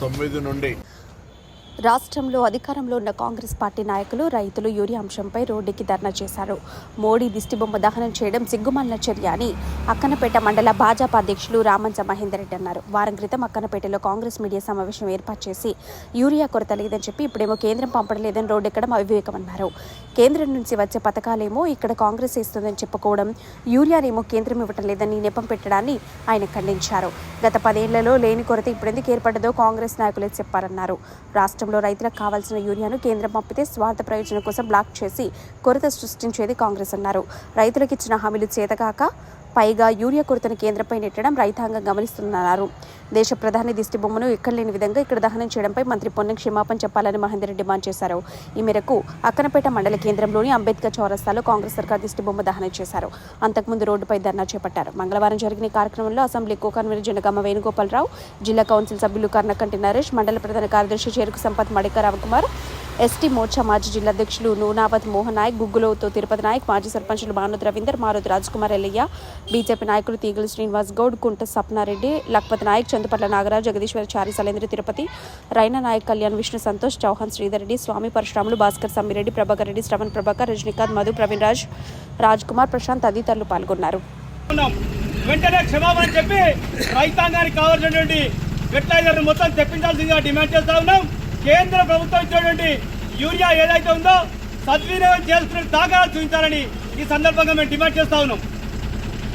తొమ్మిది నుండి రాష్ట్రంలో అధికారంలో ఉన్న కాంగ్రెస్ పార్టీ నాయకులు రైతులు యూరియా అంశంపై రోడ్డుకి ధర్నా చేశారు. మోడీ దిష్టిబొమ్మ దహనం చేయడం సిగ్గుమాలిన చర్య అని అక్కనపేట మండల భాజపా అధ్యక్షులు రామంచ మహేందర్ రెడ్డి అన్నారు. వారం క్రితం అక్కనపేటలో కాంగ్రెస్ మీడియా సమావేశం ఏర్పాటు చేసి యూరియా కొరత లేదని చెప్పి ఇప్పుడేమో కేంద్రం పంపడం లేదని రోడ్డెక్కడం అవివేకమన్నారు. కేంద్రం నుంచి వచ్చే పథకాలేమో ఇక్కడ కాంగ్రెస్ ఇస్తుందని చెప్పుకోవడం యూరియానేమో కేంద్రం ఇవ్వటం లేదని నెపం పెట్టడాన్ని ఆయన ఖండించారు. గత పదేళ్ళలో లేని కొరత ఇప్పుడెందుకు ఏర్పడ్డదో కాంగ్రెస్ నాయకులే చెప్పారన్నారు. రాష్ట్రంలో రైతులకు కావాల్సిన యూరియాను కేంద్రం పంపితే స్వార్థ ప్రయోజనం కోసం బ్లాక్ చేసి కొరత సృష్టించేది కాంగ్రెస్ అన్నారు. రైతులకు ఇచ్చిన హామీలు చేతగాక పైగా యూరియా కొరతను కేంద్రంపై నెట్టడం రైతాంగం గమనిస్తుందన్నారు. దేశ ప్రధాని దిష్టిబొమ్మను ఎక్కడ లేని విధంగా ఇక్కడ దహనం చేయడంపై మంత్రి పొన్నం క్షమాపణ చెప్పాలని మహేందర్ డిమాండ్ చేశారు. ఈ మేరకు అక్కనపేట మండల కేంద్రంలోని అంబేద్కర్ చౌరస్తాలో కాంగ్రెస్ సర్కార్ దిష్టిబొమ్మ దహనం చేశారు. అంతకుముందు రోడ్డుపై ధర్నా చేపట్టారు. మంగళవారం జరిగిన కార్యక్రమంలో assembly co convener Jangaon Venugopalarao జిల్లా కౌన్సిల్ సభ్యులు కర్ణకంటి నరేష్ మండల ప్రధాన కార్యదర్శి చేరుకు సంపత్ మడిక రామకుమార్ ఎస్టీ మోర్చా మాజీ జిల్లా అధ్యక్షులు నూనావత్ మోహన్ నాయక్ గుగ్గులవుతో తిరుపతి నాయక్ మాజీ సర్పంచులు భానుద్ రవీందర్ మారుతి రాజ్కుమార్ ఎల్లయ్య బీజేపీ నాయకులు తీగల శ్రీనివాస్ గౌడ్ కుంట సప్నారెడ్డి లక్పతి నాయక్ చందుపట్ల నాగరాజ్ జగదీశ్వర చారి సలేంద్ర తిరుపతి రైనా నాయక్ కళ్యాణ్ విష్ణు సంతోష్ చౌహాన్ శ్రీధర్ రెడ్డి స్వామి పరశురాములు భాస్కర్ సమ్మిరెడ్డి ప్రభాకర్ రెడ్డి శ్రవణ్ ప్రభాకర్ రజనీకాంత్ మధు ప్రవీణ్ రాజ్ రాజ్ కుమార్ ప్రశాంత్ తదితరులు పాల్గొన్నారు. వెంటనే క్షమాపణ చెప్పి రైతాంగానికి కావాల్సినటువంటి ఫెర్టిలైజర్ మొత్తం తెప్పించాల్సిందిగా డిమాండ్ చేస్తా ఉన్నాం. కేంద్ర ప్రభుత్వం ఇచ్చినటువంటి యూరియా ఏదైతే ఉందో సద్వినియోగం చేసుకునే దాఖలా చూపించాలని ఈ సందర్భంగా మేము డిమాండ్ చేస్తా ఉన్నాం.